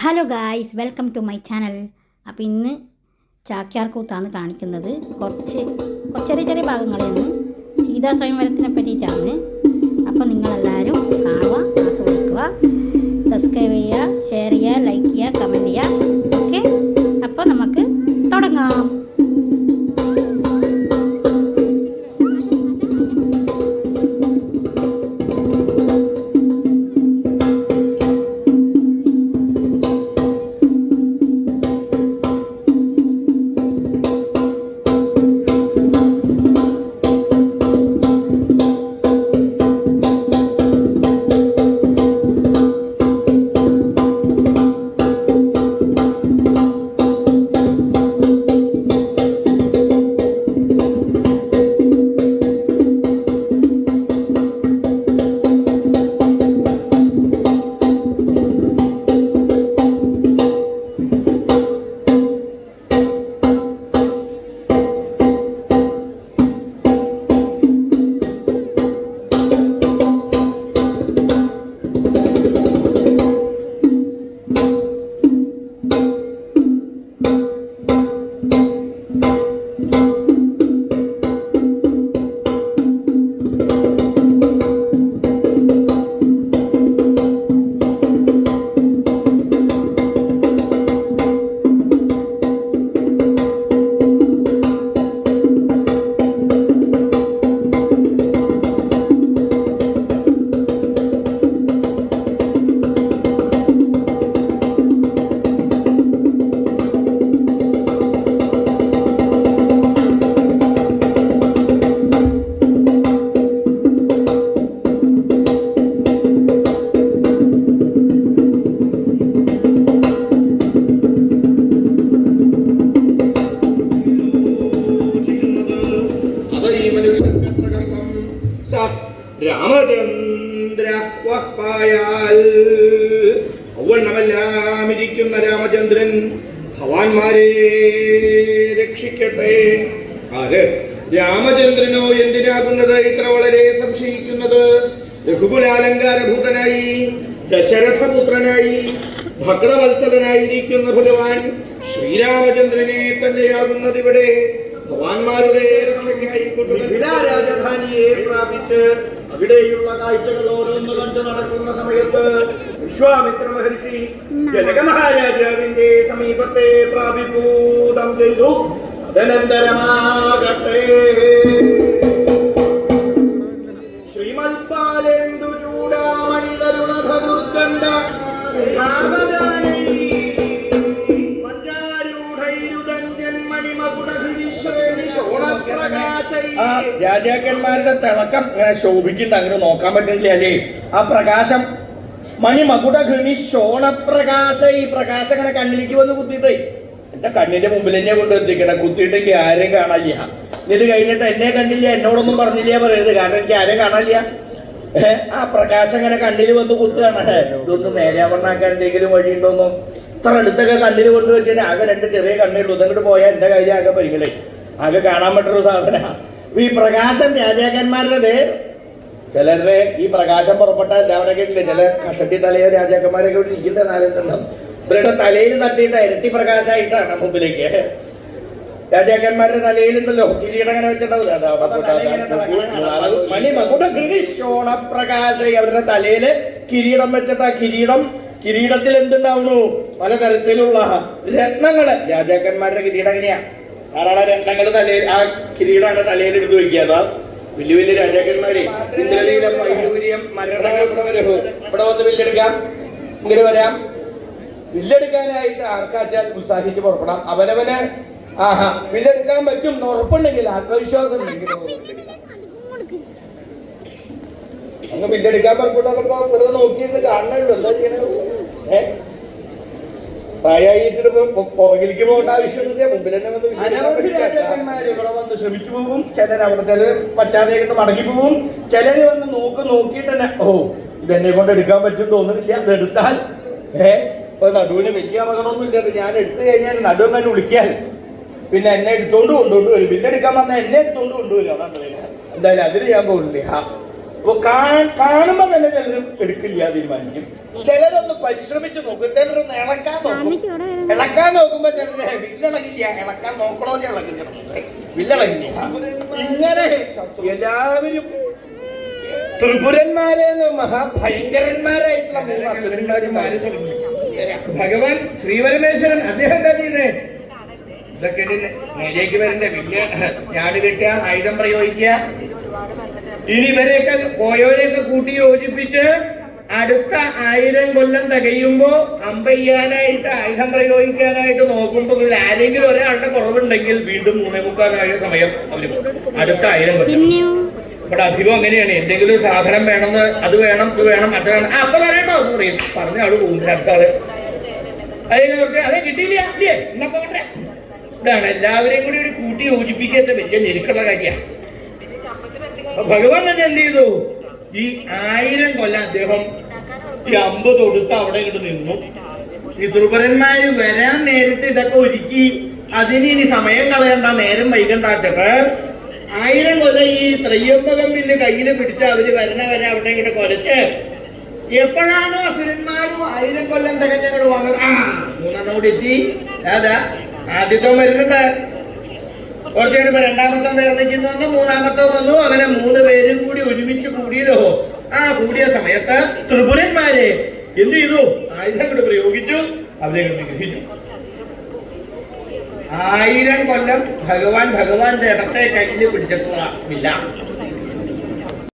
Hello guys welcome to my channel അപ്പോൾ ഇന്ന് ചാക്യാർ കൂത്താണ് കാണിക്കുന്നത്. കുറച്ച് കുറച്ച് ചെറിയ ചെറിയ ഭാഗങ്ങളിൽ നിന്ന് സീതാ സ്വയംവരത്തിനെ പറ്റിയിട്ടാണ്. രാമചന്ദ്ര വഹ്പായാൽ ഔവണ്ണമെല്ലാം ഇരിക്കുന്ന രാമചന്ദ്രൻ ഭവാന്മാരെ രക്ഷിക്കട്ടെ. ആര്? രാമചന്ദ്രനോ എന്തിനാകുന്നത്? ഇത്ര വളരെ സംശയിക്കുന്നത്. രഘുകുലാലങ്കാരഭൂതനായി ദശരഥപുത്രനായി ഭക്തവത്സലനായിരിക്കുന്ന ഭഗവാൻ ശ്രീരാമചന്ദ്രനെ തന്നെയാകുന്നത് ഇവിടെ ഭഗവാന്മാരുടെ രക്ഷയ്ക്കായി കൊണ്ടുവന്ന രാജധാനിയെ പ്രാപിച്ച് അവിടെയുള്ള കാഴ്ചകൾ ഓരോന്ന് കണ്ടു നടക്കുന്ന സമയത്ത് വിശ്വാമിത്ര മഹർഷി ജനക മഹാരാജാവിന്റെ സമീപത്തെ പ്രാപിഭൂതം ചെയ്തു. തദനന്തരമാകട്ടെ. ശ്രീമൽപാലെന്തു ചൂടാമണി തരുണ തരുണധനുർഗണ്ഡ ആ രാജാക്കന്മാരുടെ തിളക്കം ഇങ്ങനെ ശോഭിക്കുന്നുണ്ട്. അങ്ങനെ നോക്കാൻ പറ്റുന്നില്ല അല്ലേ? ആ പ്രകാശം മണിമകുട ഘൃണി ശോണപ്രകാശ. ഈ പ്രകാശം ഇങ്ങനെ കണ്ണിലേക്ക് വന്ന് കുത്തിയിട്ടേ എന്റെ കണ്ണിന്റെ മുമ്പിൽ എന്നെ കൊണ്ട് എത്തിക്കണം. കുത്തിയിട്ടെങ്കിൽ ആരെയും കാണാനില്ല. ഇത് കഴിഞ്ഞിട്ട് എന്നെ കണ്ടില്ല എന്നോടൊന്നും പറഞ്ഞില്ല പറയരുത്. കാരണം എനിക്ക് ആരെയും കാണാനില്ല. ആ പ്രകാശം ഇങ്ങനെ കണ്ണിൽ വന്ന് കുത്തുകയാണ്. ഇതൊന്നും നേരാവണ്ണാക്കാൻ എന്തെങ്കിലും വഴിയുണ്ടോന്നോ? ഇത്ര അടുത്തൊക്കെ കണ്ണിൽ കൊണ്ട് വെച്ചാൽ ആകെ രണ്ട് ചെറിയ കണ്ണുള്ളൂ ഇതങ്ങോട്ട് പോയാൽ എന്റെ കയ്യിൽ ആകെ പരിങ്ങളെ ആകെ കാണാൻ പറ്റൊരു സാധന. ഈ പ്രകാശം രാജാക്കന്മാരുടെ ചിലരുടെ ഈ പ്രകാശം പുറപ്പെട്ട എല്ലാവരെ കേട്ടില്ലേ? ചില കഷട്ടി തലയോ രാജാക്കന്മാരൊക്കെ ഇവിടെ ഇരിക്കുന്ന നാലെണ്ണം ഇവരുടെ തലയിൽ തട്ടിയിട്ട് ഇരട്ടി പ്രകാശമായിട്ടാണ് മുമ്പിലേക്ക്. രാജാക്കന്മാരുടെ തലയിലുണ്ടല്ലോ കിരീടം അങ്ങനെ വെച്ചിട്ടുണ്ടാവില്ല അതാ അവിടെ മണി പ്രകാശ അവരുടെ തലയിൽ കിരീടം വെച്ചിട്ട് ആ കിരീടം കിരീടത്തിൽ എന്തുണ്ടാവുന്നു? പലതരത്തിലുള്ള രത്നങ്ങൾ. രാജാക്കന്മാരുടെ കിരീടം എങ്ങനെയാ? ധാരാളം രത്നങ്ങൾ തലയിൽ ആ കിരീടാണ് തലയിൽ എടുത്ത് അതാ വലിയ വലിയ രാജാക്കന്മാരെ. ഇന്ദ്രനീലം വൈഡൂര്യം മരണങ്ങൾ ഇവിടെ വന്ന് വില്ലെടുക്കാം. ഇങ്ങോട്ട് വരാം. വില്ലെടുക്കാനായിട്ട് ആർക്കാച്ചാൽ ഉത്സാഹിച്ച് പുറപ്പെടാം. അവനവന് ആഹാ വില്ലെടുക്കാൻ പറ്റും ഉറപ്പുണ്ടെങ്കിൽ ആത്മവിശ്വാസം ഉണ്ടെങ്കിൽ അങ്ങ് വില്ലെടുക്കാൻ പുറപ്പെട്ടതൊക്കെ വെറുതെ നോക്കിയെന്ന് കാണണല്ലോ. എന്താ ചെയ്യണേ പ്രായമായിട്ട് പുറകിലേക്ക് പോകേണ്ട ആവശ്യമൊന്നുമില്ല മുമ്പിൽ തന്നെ വന്ന് അനവധി രാജാക്കന്മാര് ഇവിടെ വന്ന് ശ്രമിച്ചു പോകും. ചിലർ അവിടെ ചിലർ പറ്റാതെ കൊണ്ട് മടങ്ങി പോകും. ചിലർ വന്ന് നോക്ക് നോക്കിയിട്ട് തന്നെ ഓ ഇതെന്നെ കൊണ്ട് എടുക്കാൻ പറ്റും തോന്നുന്നില്ല അത് എടുത്താൽ ഏ ഇപ്പൊ നടുവിന് വലിയ അപകടമൊന്നും ഇല്ല ഞാൻ എടുത്തു കഴിഞ്ഞാൽ നടുവ് തന്നെ വിളിക്കാൻ. പിന്നെ എന്നെ എടുത്തോണ്ട് കൊണ്ടുകൊണ്ട് വരും എടുക്കാൻ വന്നാൽ എന്നെ എടുത്തോണ്ട് കൊണ്ടുവരും. അതാണ്. എന്തായാലും അതിന് ഞാൻ പോകുന്നില്ല കാണുമ്പോ തന്നെ ചിലർ എടുക്കില്ല തീരുമാനിക്കും. ചിലരൊന്ന് പരിശ്രമിച്ചു നോക്കും. ചിലരൊന്ന് ഇളക്കാൻ നോക്കും. ഇളക്കാൻ നോക്കുമ്പോ ചിലര് വില്ലളകില്ല ഇളക്കാൻ നോക്കണോ ഇളകില്ല വില്ലളകില്ല. ഇങ്ങനെ എല്ലാവരും ത്രിപുരന്മാരെ മഹാഭയങ്കരന്മാരായിട്ടുള്ള മൂന്ന് അസുരന്മാരുമാര് തുടങ്ങി ഭഗവാൻ ശ്രീപരമേശ്വരൻ അദ്ദേഹം തന്നെ ഇതൊക്കെ നേരേക്ക് വരണ്ട. വലിയ ഞാട് കിട്ടുക ആയുധം പ്രയോഗിക്കുക. ഇനി ഇവരെയൊക്കെ പോയവരെയൊക്കെ കൂട്ടി യോജിപ്പിച്ച് അടുത്ത ആയിരം കൊല്ലം തികയുമ്പോ അമ്പയ്യാനായിട്ട് ആയുധം പ്രയോഗിക്കാനായിട്ട് നോക്കുമ്പോൾ ആരെങ്കിലും ഒരാളുടെ കുറവുണ്ടെങ്കിൽ വീണ്ടും മൂന്നേ മുക്കാലായ സമയം അവർ. അടുത്ത ആയിരം കൊല്ലം. ഇവിടെ അധികം അങ്ങനെയാണ്. എന്തെങ്കിലും ഒരു സാധനം വേണമെന്ന് അത് വേണം ഇത് വേണം അത് വേണം. അപ്പൊ തരേണ്ടോ എന്ന് പറയും. പറഞ്ഞ ആൾ പോകുന്നില്ല അടുത്ത ആൾ. അത് അതെ കിട്ടിയില്ല. ഇല്ലേ? ഇതാണ്. എല്ലാവരെയും കൂടി ഒരു കൂട്ടി യോജിപ്പിക്കാത്ത വലിയ ഞെരുക്കുള്ള കാര്യമാണ്. ഭഗവാൻ തന്നെ എന്ത് ചെയ്തു? ഈ ആയിരം കൊല്ലം അദ്ദേഹം ഈ അമ്പ് തൊടുത്ത് അവിടെ ഇങ്ങോട്ട് നിന്നു. ഈ ദുർബലന്മാര് വരാൻ നേരത്തെ ഇതൊക്കെ ഒരുക്കി. അതിന് ഇനി സമയം കളയണ്ട നേരം വൈകണ്ട വൈകണ്ടാച്ചിട്ട് ആയിരം കൊല്ലം ഈ ത്രയ്യമ്പകം പിന്നെ കയ്യിൽ പിടിച്ച് അവർ വരണ വരെ അവിടെ ഇങ്ങോട്ട് കൊലച്ച്. എപ്പോഴാണോ അസുരന്മാരും ആയിരം കൊല്ലം തികഞ്ഞങ്ങോട് വന്നത്? ആ മൂന്നെണ്ണം കൂടി എത്തി. അതാ ആദ്യത്തെ വരുന്നുണ്ട് കുറച്ച് രണ്ടാമത്തെ വേർതിക്കുന്നു വന്നു മൂന്നാമത്തെ വന്നു. അങ്ങനെ മൂന്ന് പേരും കൂടി ഒരുമിച്ച് കൂടിയല്ലോ. ആ കൂടിയ സമയത്ത് ത്രിപുരന്മാരെ എന്ത് ചെയ്തു? ആയുധങ്ങൾ പ്രയോഗിച്ചു. അവരെ ഗ്രഹിച്ചു ആയിരം കൊല്ലം ഭഗവാൻ ഭഗവാന്റെ ഇടത്തെ കയ്യിൽ പിടിച്ചിട്ടുള്ള ഇല്ല